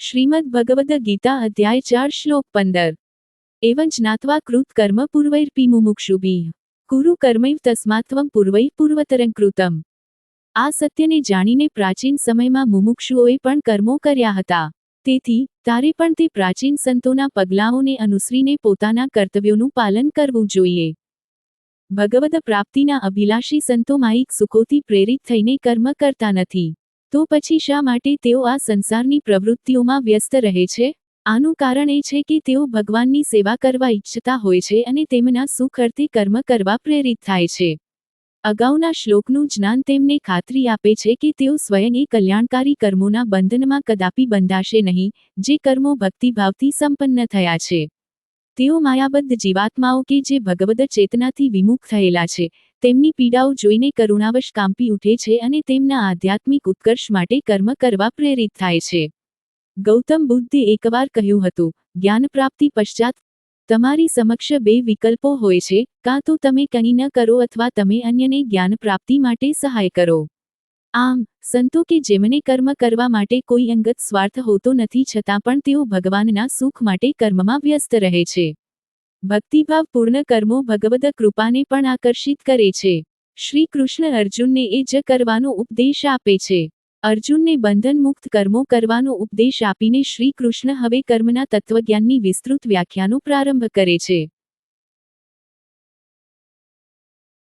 શ્રીમદ ભગવદ ગીતા અધ્યાય ચાર શ્લોક પંદર. એવં જ્ઞાત્વા કૃત કર્મ પૂર્વૈર્પી મુમુક્ષુભી કુરુ કર્મૈવ તસ્માત્વમ પૂર્વૈ પૂર્વતરં કૃતમ. આ સત્યને જાણીને પ્રાચીન સમયમાં મુમુક્ષુઓએ પણ કર્મો કર્યા હતા. તેથી, તારે પણ તે પ્રાચીન સંતોના પગલાઓને અનુસરીને પોતાના કર્તવ્યોનું પાલન કરવું જોઈએ. ભગવદ પ્રાપ્તિના અભિલાષી સંતો માયિક સુખોથી પ્રેરિત થઈને કર્મ કરતા નથી. તો પછી શા માટે તેઓ આ સંસારની પ્રવૃત્તિઓમાં વ્યસ્ત રહે છે? આનું કારણ એ છે કે તેઓ ભગવાનની સેવા કરવા ઈચ્છતા હોય છે અને તેમના સુખ અર્થે કર્મ કરવા પ્રેરિત થાય છે. અગાઉના શ્લોકનું જ્ઞાન તેમને ખાતરી આપે છે કે તેઓ સ્વયં એ કલ્યાણકારી કર્મોના બંધનમાં કદાપી બંધાશે નહીં, જે કર્મો ભક્તિભાવથી સંપન્ન થયા છે. તેઓ માયાબદ્ધ જીવાત્માઓ કે જે ભગવદ ચેતનાથી વિમુખ થયેલા છે તેમની પીડાઓ જોઈને કરુણાવશ કાંપી ઉઠે છે અને તેમના આધ્યાત્મિક ઉત્કર્ષ માટે કર્મ કરવા પ્રેરિત થાય છે. ગૌતમ બુદ્ધે એકવાર કહ્યું હતું, જ્ઞાન પ્રાપ્તિ પશ્ચાત તમારી સમક્ષ બે વિકલ્પો હોય છે, કાં તો તમે કંઈ ન કરો અથવા તમે અન્યને જ્ઞાન પ્રાપ્તિ માટે સહાય કરો. આમ, સંતો કે જેમને કર્મ કરવા માટે કોઈ અંગત સ્વાર્થ હોતો નથી છતાં પણ તેઓ ભગવાનના સુખ માટે કર્મમાં વ્યસ્ત રહે છે. ભક્તિભાવ પૂર્ણ કર્મો ભગવદ કૃપાને પણ આકર્ષિત કરે છે. શ્રી કૃષ્ણ અર્જુનને એ જ કરવાનો ઉપદેશ આપે છે. અર્જુનને બંધન મુક્ત કર્મો કરવાનો ઉપદેશ આપીને શ્રી કૃષ્ણ હવે કર્મના તત્વજ્ઞાનની વિસ્તૃત વ્યાખ્યાનો પ્રારંભ કરે છે.